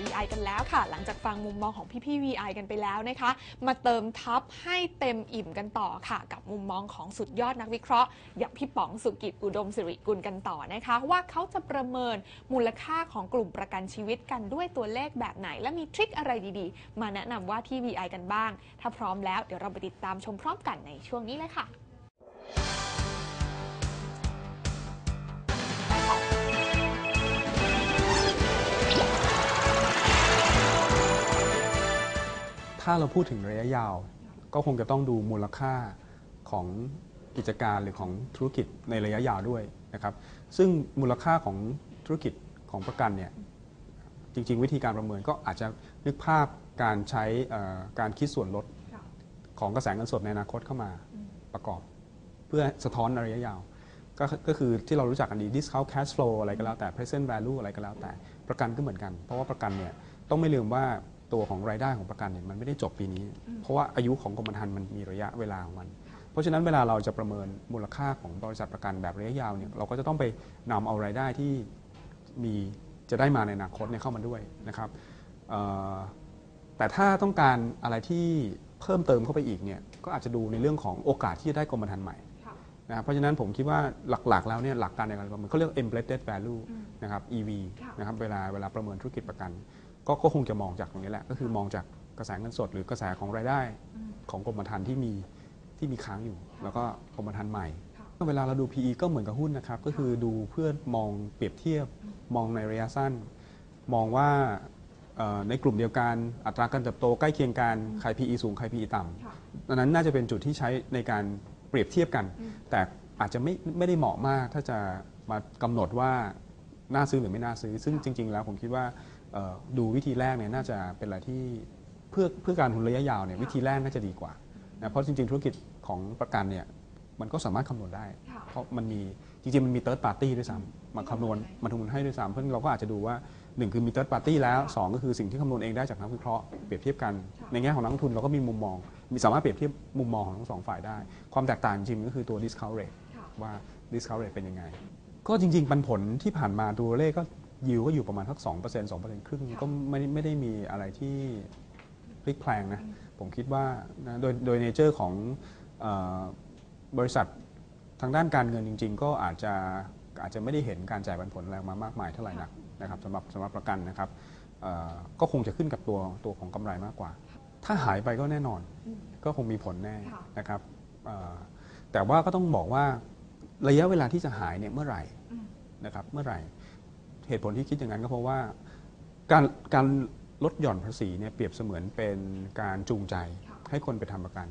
VI กันแล้วค่ะ หลังจากฟังมุมมองของพี่ๆ VI กันไปแล้วนะคะ มาเติมทับให้เต็มอิ่มกันต่อค่ะ กับมุมมองของสุดยอดนักวิเคราะห์ อย่างพี่ป๋องสุกิจอุดมสิริกุลกันต่อนะคะ ว่าเขาจะประเมินมูลค่าของกลุ่มประกันชีวิตกันด้วยตัวเลขแบบไหน และมีทริคอะไรดีๆ มาแนะนำว่าที่ VI กันบ้าง ถ้าพร้อมแล้วเดี๋ยวเราไปติดตามชมพร้อมกันในช่วงนี้เลยค่ะ ถ้าเราพูดถึงระยะยาว ก็คงจะต้องดูมูลค่าของกิจการหรือของธุรกิจในระยะยาวด้วยนะครับ ซึ่งมูลค่าของธุรกิจของประกันเนี่ยจริง ๆ วิธีการประเมินก็อาจจะนึกภาพการใช้การคิดส่วนลดของกระแสเงินสดในอนาคตเข้ามาประกอบ เพื่อสะท้อนในระยะยาวก็ก็คือที่เรารู้จักกันดี discount cash flow อะไรก็แล้วแต่ present value อะไรก็แล้วแต่ประกันก็เหมือนกัน เพราะว่าประกันเนี่ยต้องไม่ลืมว่า ตัวของรายได้ของประกันเนี่ยมันไม่ได้จบปีนี้ เพราะว่าอายุของกรมธรรม์มันมีระยะเวลาของมัน เพราะฉะนั้นเวลาเราจะประเมินมูลค่าของบริษัทประกันแบบระยะยาวเนี่ยเราก็จะต้องไปนำเอารายได้ที่มีจะได้มาในอนาคตเนี่ยเข้ามาด้วยนะครับเอ่อแต่ถ้าต้องการอะไรที่เพิ่มเติมเข้าไปอีกเนี่ยก็อาจจะดูในเรื่องของโอกาสที่จะได้กรมธรรม์ใหม่นะครับเพราะฉะนั้นผมคิดว่าหลักๆ แล้วเนี่ยหลักการในการประเมินเขาเรียก embedded value นะครับ EV ค่ะ นะครับเวลาเวลาประเมินธุรกิจประกัน ก็ก็คงจะมองจากตรงนี้แหละ ก็คือมองจากกระแสเงินสด หรือกระแสของรายได้ของกรมธรรม์ที่มีที่มีค้างอยู่ แล้วก็กรมธรรม์ใหม่ เวลาเราดู PE ก็เหมือนกับหุ้นนะครับ ก็คือดูเพื่อมองเปรียบเทียบมองในระยะสั้น มองว่าเอ่อในกลุ่มเดียวกันอัตราการเติบโตใกล้เคียงกันใคร PE สูงใคร PE ต่ำดังนั้นน่าจะเป็นจุดที่ใช้ในการเปรียบเทียบกัน แต่อาจจะไม่ไม่ได้เหมาะมากถ้าจะมากำหนดว่าน่าซื้อหรือไม่น่าซื้อ ซึ่งจริง ๆ แล้วผมคิดว่าเอ่อ ดูวิธีแรกเนี่ยน่าจะเป็นอะไรที่เพื่อเพื่อการทุนระยะยาวเนี่ยวิธีแรกน่าจะดีกว่านะเพราะจริง ๆ ธุรกิจของประกันเนี่ยมันก็สามารถคำนวณได้ค่ะเพราะมันมีจริงๆ มันมี third party ด้วยซ้ำมาคำนวณมาคำนวณให้ด้วยซ้ำเพราะฉะนั้นเราก็อาจจะดูว่าหนึ่งคือมี third party แล้วสองก็คือสิ่งที่คำนวณเองได้จากนักวิเคราะห์เปรียบเทียบกัน ในแง่ของนักลงทุนเราก็มีมุมมอง มีสามารถเปรียบเทียบมุมมองของทั้งสองฝ่ายได้ ความแตกต่างจริงๆก็คือตัว discount rate ว่า discount rate เป็นยังไง ก็จริง ๆ ปันผลที่ผ่านมาตัวเลขก็ ยิวก็อยู่ประมาณทัก2% 2%ครึ่งก็ไม่ได้ไม่ได้มีอะไรที่พลิกแพลงนะ ผมคิดว่านะโดยโดยเนเจอร์ของเออบริษัททางด้านการเงินจริง ๆ ก็อาจจะอาจจะไม่ได้เห็นการจ่ายปันผลอะไรมามากมายเท่าไหร่นักนะครับสำหรับสำหรับประกันนะครับเอ่อก็คงจะขึ้นกับตัวตัวของกำไรมากกว่า ถ้าหายไปก็แน่นอน ก็คงมีผลแน่ค่ะ นะครับเอ่อแต่ว่าก็ต้องบอกว่าระยะเวลาที่จะหายเนี่ยเมื่อไหร่ นะครับเมื่อไหร่ เหตุผลที่คิดอย่างนั้นก็เพราะว่าการการลดหย่อนภาษีเนี่ยเปรียบเสมือนเป็นการจูงใจให้คนไปทำประกัน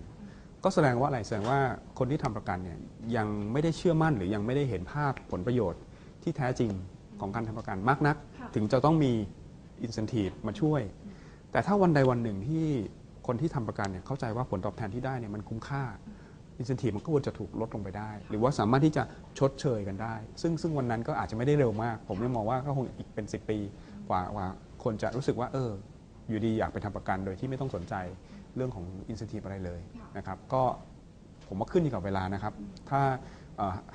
ก็แสดงว่าอะไรแสดงว่าคนที่ทำประกันเนี่ยยังไม่ได้เชื่อมั่นหรือยังไม่ได้เห็นภาพผลประโยชน์ที่แท้จริงของการทำประกันมากนัก ถึงจะต้องมี incentive มาช่วย แต่ถ้าวันใดวันหนึ่งที่คนที่ทำประกันเนี่ยเข้าใจว่าผลตอบแทนที่ได้เนี่ยมันคุ้มค่า อินสันทีมันก็ควรจะถูกลดลงไปได้ หรือว่าสามารถที่จะชดเชยกันได้ ซึ่งซึ่งวันนั้นก็อาจจะไม่ได้เร็วมาก ผมเลยมองว่าก็คงอีกเป็น 10 ปีกว่าว่าคนจะรู้สึกว่าเออ อยู่ดีอยากไปทำประกันโดยที่ไม่ต้องสนใจเรื่องของอินสันทีอะไรเลยนะครับก็ผมว่าขึ้นอยู่กับเวลานะครับ ถ้า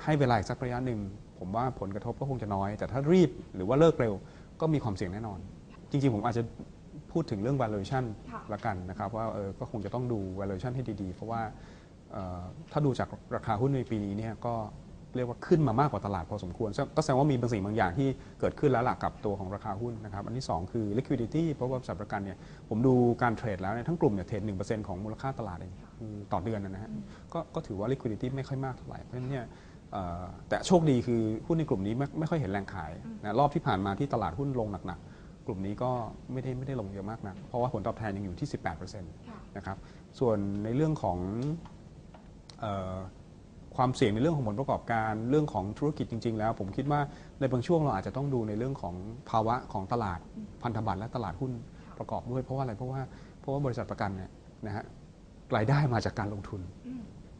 ให้เวลาสักระยะหนึ่งผมว่าผลกระทบก็คงจะน้อย แต่ถ้ารีบหรือว่าเลิกเร็วก็มีความเสี่ยงแน่นอน จริง ๆ ผมอาจจะพูดถึงเรื่อง valuation ละกันนะครับ ว่าเออก็คงจะต้องดู valuation ให้ดีๆ เพราะว่า ถ้าดูจากราคาหุ้นในปีนี้เนี่ยก็เรียกว่าขึ้นมามากกว่าตลาดพอสมควร ก็แสดงว่ามีบางสิ่งบางอย่างที่เกิดขึ้นแล้วหลักกับตัวของราคาหุ้นนะครับ อันที่ 2 คือ liquidity เพราะว่าบริษัทประกันเนี่ยผมดูการเทรดแล้วเนี่ยทั้งกลุ่มเนี่ยเทรด1%ของมูลค่าตลาดเองต่อเดือนนะฮะก็ก็ถือว่า liquidity ไม่ค่อยมากเท่าไหร่เพราะฉะนั้นเนี่ยแต่โชคดีคือหุ้นในกลุ่มนี้ไม่ไม่ค่อยเห็นแรงขายนะรอบที่ผ่านมาที่ตลาดหุ้นลงหนักๆกลุ่มนี้ก็ไม่ได้ไม่ได้ลงเยอะมากนักเพราะว่าผลตอบแทนยังอยู่ที่ 18%นะครับส่วนในเรื่องของ ความเสี่ยงในเรื่องของผลประกอบการเรื่องของธุรกิจจริง ๆ แล้ว ผมคิดว่าในบางช่วงเราอาจจะต้องดูในเรื่องของภาวะของตลาดพันธบัตรและตลาดหุ้นประกอบด้วย เพราะว่าอะไรเพราะว่าเพราะว่าบริษัทประกันเนี่ยนะฮะรายได้มาจากการลงทุน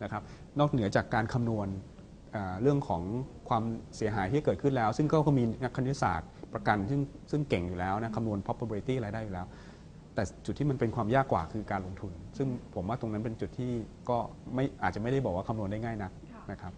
นะครับนอกเหนือจากการคำนวณเรื่องของความเสียหายที่เกิดขึ้นแล้ว ซึ่งก็ก็มีนักคณิตศาสตร์ประกันซึ่งซึ่งเก่งอยู่แล้วนะคำนวณ probability รายได้อยู่แล้ว แต่จุดที่มันเป็นความยากกว่าคือการลงทุน ซึ่งผมว่าตรงนั้นเป็นจุดที่ก็ไม่อาจจะไม่ได้บอกว่าคำนวณได้ง่ายนักนะครับ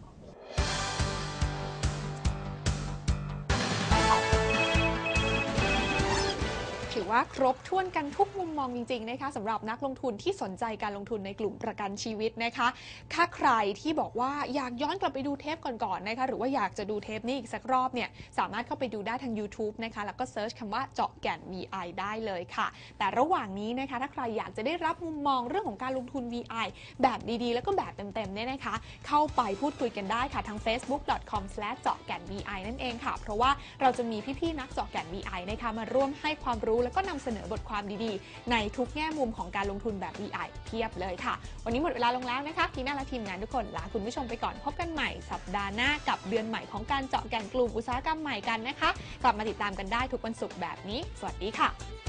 ถือว่าครบถ้วนกันทุกมุมมองจริงๆนะคะสำหรับนักลงทุนที่สนใจการลงทุนในกลุ่มประกันชีวิตนะคะถ้าใครที่บอกว่าอยากย้อนกลับไปดูเทปก่อนๆนะคะหรือว่าอยากจะดูเทปนี้อีกสักรอบเนี่ยสามารถเข้าไปดูได้ทาง YouTube นะคะแล้วก็เซิร์ชคำว่าเจาะแก่น VI ได้เลยค่ะ แต่ระหว่างนี้นะคะถ้าใครอยากจะได้รับมุมมองเรื่องของการลงทุน VI แบบดีๆ แล้วก็แบบเต็มๆเนี่ยนะคะ เข้าไปพูดคุยกันได้ค่ะทาง facebook.com เจาะแก่น VI นั่นเองค่ะ เพราะว่าเราจะมีพี่ๆนักเจาะแก่น VI นะคะมาร่วมให้ความรู้แล้วก็นำเสนอบทความดีๆ ในทุกแง่มุมของการลงทุนแบบ VI เพียบเลยค่ะ วันนี้หมดเวลาลงแล้วนะคะทีน่าและทีมงานทุกคนลาคุณผู้ชมไปก่อนพบกันใหม่สัปดาห์หน้ากับเดือนใหม่ของการเจาะแก่นกลุ่มอุตสาหกรรมใหม่กันนะคะกลับมาติดตามกันได้ทุกวันศุกร์แบบนี้ สวัสดีค่ะ